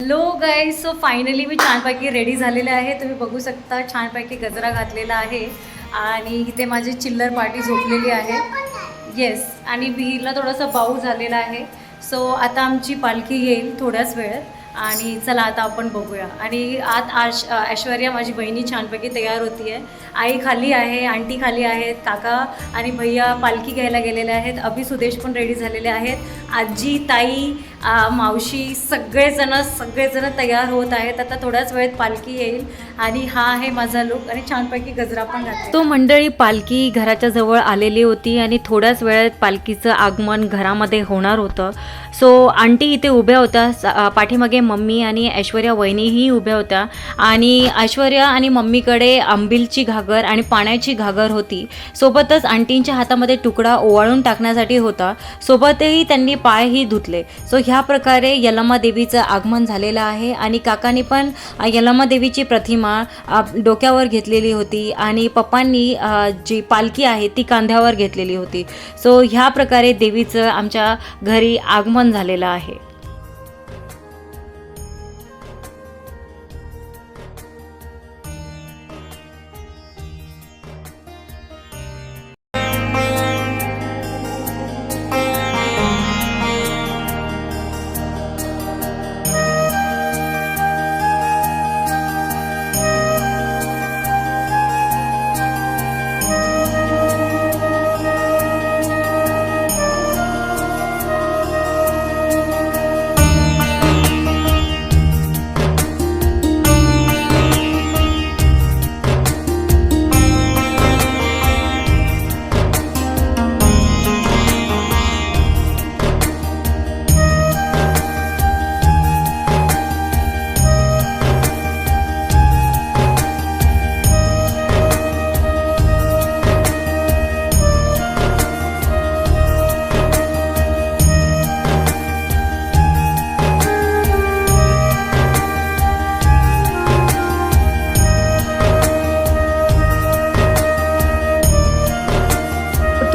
Hello guys so finally मी छानपैकी ready झालेले आहे. तुम्ही बघू शकता छानपैकी गजरा घातलेला आहे आणि इथे माझी चिल्लर पार्टी झोपलेली आहे. येस आणि विहीरला थोडासा बाऊ झालेला आहे. सो आता आमची पालखी येईल थोड्याच वेळेत. आणि चला आता आपण बघूया. आणि आत आश ऐश्वर्या माझी बहिणी छानपैकी तयार होती आहे आई खाली आहे आंटी खाली आहेत काका आणि भैया पालखी घ्यायला गेलेले आहेत. अभि सुदेश पण रेडी झालेले आहेत. आजी ताई मावशी सगळेजणं सगळेजणं तयार होत आहेत. आता थोड्याच वेळेत पालखी येईल आणि हा आहे माझा लुक आणि छानपैकी गजरा पण घातला तो मंडळी पालखी घराच्या जवळ आलेली होती आणि थोड्याच वेळात पालखीचं आगमन घरामध्ये होणार होतं. सो आंटी इथे उभ्या होत्या. पाठीमागे मम्मी आणि ऐश्वर्या वहिनीही उभ्या होत्या. आणि ऐश्वर्या आणि मम्मीकडे आंबिलची घागर आणि पाण्याची घागर होती. सोबतच आंटींच्या हातामध्ये तुकडा ओवाळून टाकण्यासाठी होता. सोबतही त्यांनी पायही धुतले. सो ह्या प्रकारे यलमा देवीचं आगमन झालेलं आहे आणि काकांनी पण यलमा देवीची प्रतिमा डोक्यावर घेतलेली होती आणि पप्पांनी जी पालखी आहे ती कांद्यावर घेतलेली होती. सो ह्या प्रकारे देवीचं आमच्या घरी आगमन झालेलं आहे.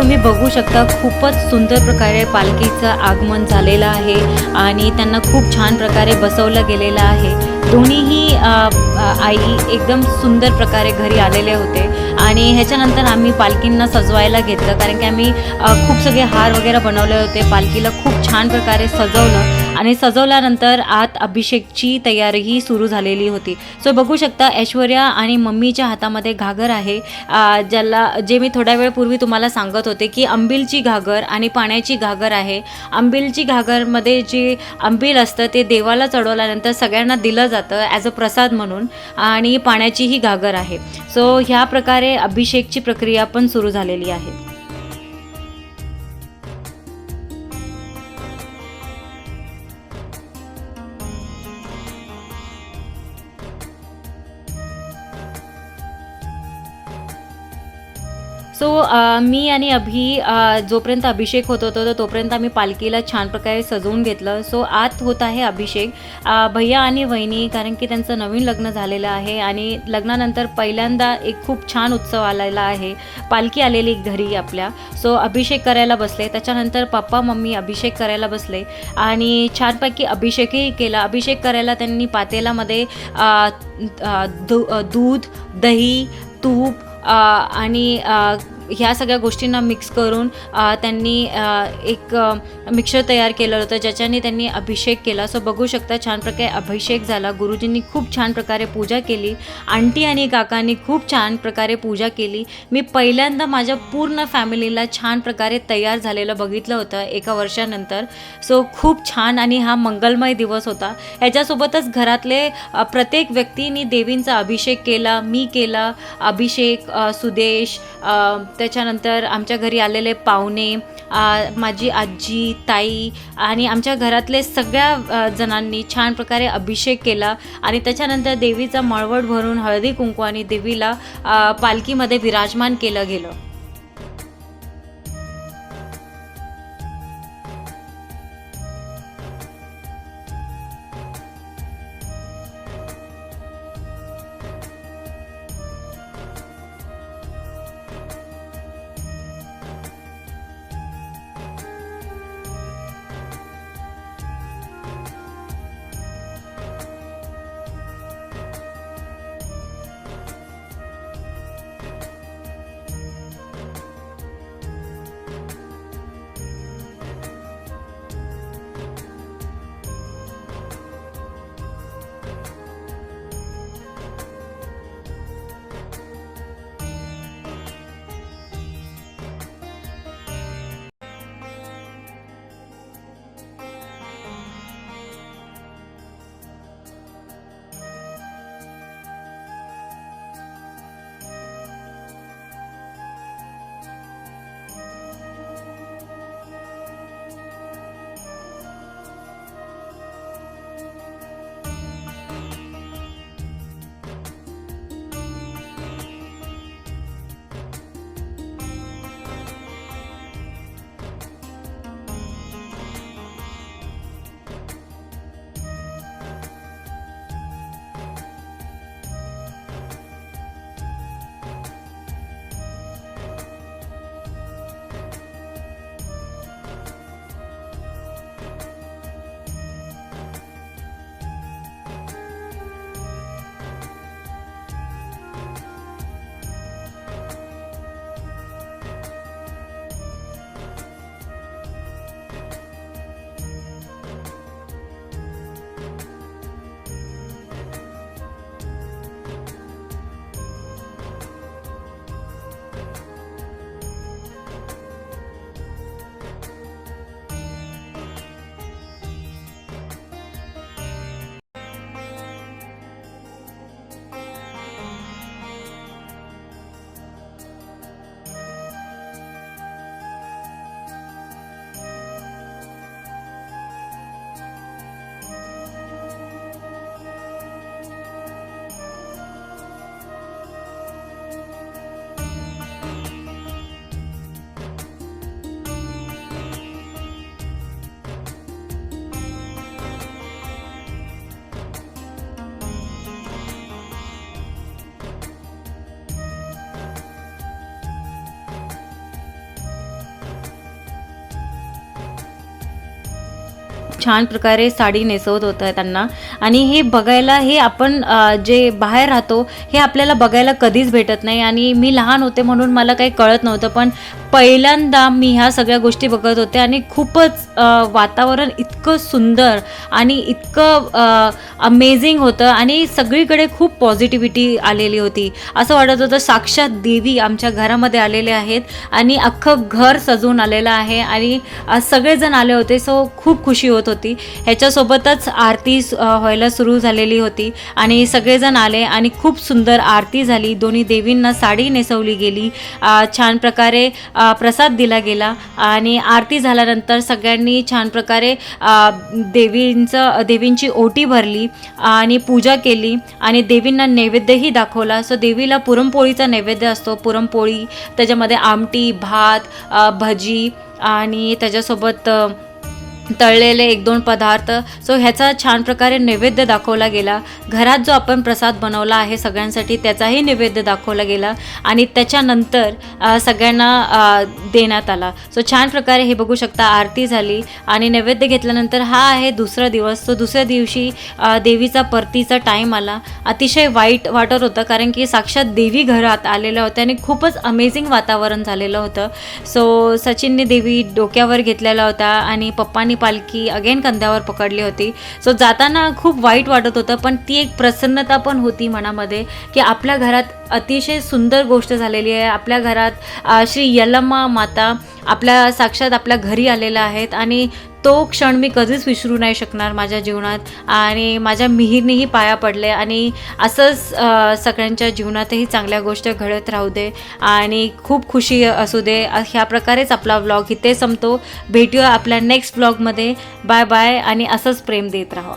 तुम्ही बघू शकता खूपच सुंदर प्रकारे पालखीचं आगमन झालेलं आहे आणि त्यांना खूप छान प्रकारे बसवलं गेलेलं आहे. दोन्हीही आई एकदम सुंदर प्रकारे घरी आलेले होते आणि ह्याच्यानंतर आम्ही पालखींना सजवायला घेतलं. कारण की आम्ही खूप सगळे हार वगैरे बनवले होते. पालखीला खूप छान प्रकारे सजवलं. आणि सजवल्यानंतर आत अभिषेकची तयारीही सुरू झालेली होती. सो बघू शकता ऐश्वर्या आणि मम्मीच्या हातामध्ये घागर आहे. ज्याला जे मी थोड्या वेळपूर्वी तुम्हाला सांगत होते की अंबिलची घागर आणि पाण्याची घागर आहे. अंबिलची घागरमध्ये जे अंबिल असतं ते देवाला चढवल्यानंतर सगळ्यांना दिलं जातं ॲज अ प्रसाद म्हणून आणि पाण्याची ही घागर आहे. सो ह्या प्रकारे अभिषेकची प्रक्रिया पण सुरू झालेली आहे. मी आणि अभि जोपर्यंत अभिषेक होत होतो तर तोपर्यंत आम्ही पालखीला छान प्रकारे सजवून घेतलं. सो आत होत आहे अभिषेक. भैया आणि वहिनी कारण की त्यांचं नवीन लग्न झालेलं आहे आणि लग्नानंतर पहिल्यांदा एक खूप छान उत्सव आलेला आहे. पालखी आलेली घरी आपल्या. सो अभिषेक करायला बसले. त्याच्यानंतर पप्पा मम्मी अभिषेक करायला बसले. आणि छानपैकी अभिषेकही केला. अभिषेक करायला त्यांनी पातेलामध्ये दूध दही तूप आणि ह्या सगळ्या गोष्टींना मिक्स करून त्यांनी एक मिक्सर तयार केलं होतं ज्याच्याने त्यांनी अभिषेक केला. सो बघू शकता छान प्रकारे अभिषेक झाला. गुरुजींनी खूप छान प्रकारे पूजा केली. आंटी आणि काकांनी खूप छान प्रकारे पूजा केली. मी पहिल्यांदा माझ्या पूर्ण फॅमिलीला छान प्रकारे तयार झालेलं बघितलं होतं एका वर्षानंतर. सो खूप छान आणि हा मंगलमय दिवस होता. ह्याच्यासोबतच घरातले प्रत्येक व्यक्तीनी देवींचा अभिषेक केला मी केला अभिषेक सुदेश त्याच्यानंतर आमच्या घरी आलेले पाहुणे माझी आजी ताई आणि आमच्या घरातले सगळ्या जणांनी छान प्रकारे अभिषेक केला आणि त्याच्यानंतर देवीचा मळवट भरून हळदी आणि देवीला पालखीमध्ये विराजमान केलं गेलं. छान प्रकारे साडी नेसवत होतं त्यांना. आणि हे बघायला हे आपण जे बाहेर राहतो हे आपल्याला बघायला कधीच भेटत नाही. आणि मी लहान होते म्हणून मला काही कळत नव्हतं पण पहिल्यांदा मी ह्या सगळ्या गोष्टी बघत होते आणि खूपच वातावरण इतकं सुंदर आणि इतकं अमेझिंग होतं आणि सगळीकडे खूप पॉझिटिव्हिटी आलेली होती. असं वाटत होतं साक्षात देवी आमच्या घरामध्ये आलेले आहेत आणि अख्खं घर सजवून आलेलं आहे आणि सगळेजण आले होते. सो खूप खुशी होत होती. ह्याच्यासोबतच आरती व्हायला सुरू झालेली होती आणि सगळेजण आले आणि खूप सुंदर आरती झाली. दोन्ही देवींना साडी नेसवली गेली. छान प्रकारे प्रसाद दिला गेला आणि आरती झाल्यानंतर सगळ्यांनी छान प्रकारे देवींचं देवींची ओटी भरली आणि पूजा केली आणि देवींना नैवेद्यही दाखवला. सो देवीला पुरणपोळीचा नैवेद्य असतो. पुरणपोळी त्याच्यामध्ये आमटी भात भजी आणि त्याच्यासोबत तळलेले एक दोन पदार्थ सो ह्याचा छान प्रकारे नैवेद्य दाखवला गेला. घरात जो आपण प्रसाद बनवला आहे सगळ्यांसाठी त्याचाही नैवेद्य दाखवला गेला आणि त्याच्यानंतर सगळ्यांना देण्यात आला. सो छान प्रकारे हे बघू शकता आरती झाली आणि नैवेद्य घेतल्यानंतर हा आहे दुसरा दिवस. सो दुसऱ्या दिवशी देवीचा परतीचा टाईम आला. अतिशय वाईट वाटत होतं कारण की साक्षात देवी घरात आलेल्या होत्या आणि खूपच अमेझिंग वातावरण झालेलं होतं. सो सचिनने देवी डोक्यावर घेतलेला होता आणि पप्पांनी पालखी अगेन कंद्यावर पकडली होती. सो जाताना खूप वाईट वाटत होतं पण ती एक प्रसन्नता पण होती मनामध्ये की आपल्या घरात अतिशय सुंदर गोष्ट झालेली आहे. आपल्या घरात श्री यलम्मा माता आपल्या साक्षात आपल्या घरी आलेल्या आहेत आणि तो क्षण मी कधीच विसरू नाही शकणार माझ्या जीवनात. आणि माझ्या मिहीरनेही पाया पडले आणि असंच सगळ्यांच्या जीवनातही चांगल्या गोष्टी घडत राहू दे आणि खूप खुशी असू दे. ह्या प्रकारेच आपला व्लॉग इथे संपतो. भेटूया आपल्या नेक्स्ट व्लॉगमध्ये बाय बाय आणि असंच प्रेम देत राहा.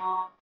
uh,